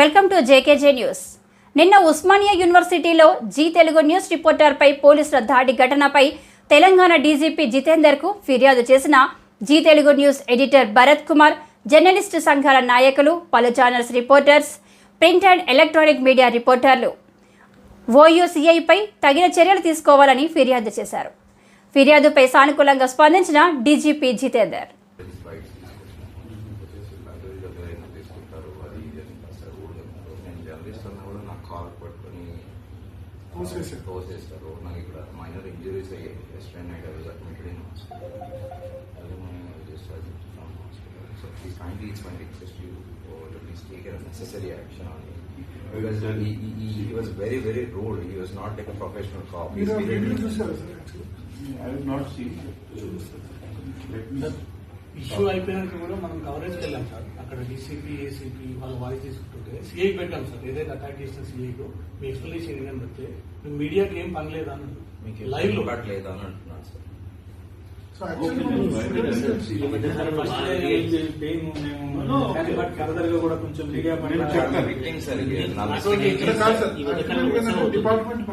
Welcome to JKJ news నిన్న ఉస్మానియా యూనివర్సిటీలో G Telugu news రిపోర్టర్పై పోలీసుల దాడి ఘటనపై తెలంగాణ డీజీపీ జితేందర్కు ఫిర్యాదు చేసిన Zee Telugu news editor Bharat Kumar journalist సంఘాల నాయకులు పలు channels reporters print and electronic media రిపోర్టర్లు ఓయూసీఐపై తగిన చర్యలు తీసుకోవాలని ఫిర్యాదు చేశారు ఫిర్యాదుపై సానుకూలంగా స్పందించిన డీజీపీ జితేందర్ ಪೊಲೀಸರವರು ನಾವು ಕಾಲ್ ಕೊಡ್ತೀನಿ ಪ್ರೋಸೆಸ್ ಪ್ರೋಸೆಸರು ನಾವು ಇಡ ಮೈನರ್ ಇಂಜುರೀಸ್ ಆಗಿರುತ್ತೆ ಸ್ಟ್ರೈನ್ ಆಗಿರೋದು ಜಟ್ಮಿಟ್ರಿ ಅದು ಮೈನರ್ ಇಂಜುರೀಸ್ ಆಗಿತ್ತು from hospital so please kindly it's my request you please take a necessary action on it because he, he, he was very very rude he was not like a professional cop you know, I have not seen it. Let me. ఈ రోజు ఐపీఎన్ కూడా మనం cover చేద్దాం sir అక్కడ DCP ACP వాళ్ళ voice is today's ఏయ్ పెట్టం sir ఏదేనా టాటస్ వీకో మిక్స్లీ చెయదని వచ్చే మీడియా క్లేం పంగలేదను మీకు లైవ్ లోపట్లేదను అంటున్నాం సార్ సో యాక్చువల్లీ మనం వైబ్రేట్ ఏంటి ఇదంతర వాళ్ళకి పేనోమేమో కానీ కరదర్గా కూడా కొంచెం మిగాలి చెప్తాం క్లింగ్ సార్ నా సో ఇక్కడ కాల్ సార్ ఇక్కడ డిపార్ట్మెంట్